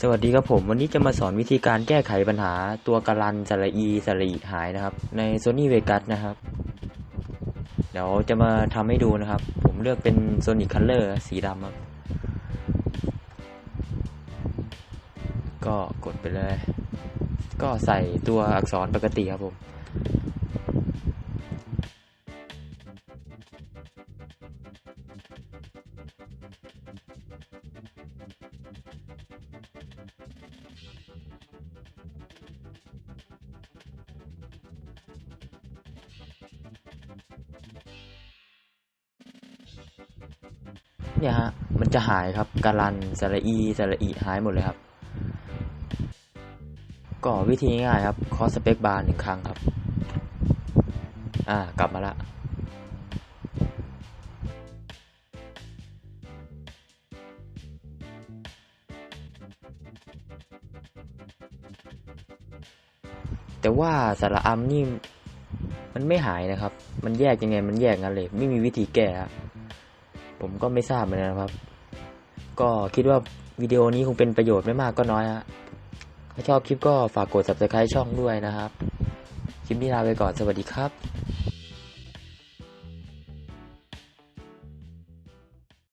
สวัสดีครับผม วันนี้จะมาสอนวิธีการแก้ไขปัญหาตัวการันสระอีสระอีหายนะครับ ใน Sony Vegas นะครับ เดี๋ยวจะมาทำให้ดูนะครับ ผมเลือกเป็น Sonic Color สีดำครับ ก็กดไปเลย ก็ใส่ตัวอักษรปกติครับผม เนี่ยฮะ มันจะหายครับการันสระอีสระอีหายหมดเลยครับ ก็วิธีง่ายครับ คอสเปคบาร์หนึ่งครั้งครับ อ่า กลับมาละแต่ว่าสระอัมนี่มันไม่หายนะครับ มันแยกยังไงมันแยกงั้นเลย ไม่มีวิธีแก้ครับ ผมก็ไม่ทราบเหมือนกันนะครับ ก็คิดว่าวิดีโอนี้คงเป็นประโยชน์ไม่มากก็น้อยฮะถ้าชอบคลิปก็ฝากกด subscribe ช่องด้วยนะครับ คลิปนี้ลาไปก่อนสวัสดีครับ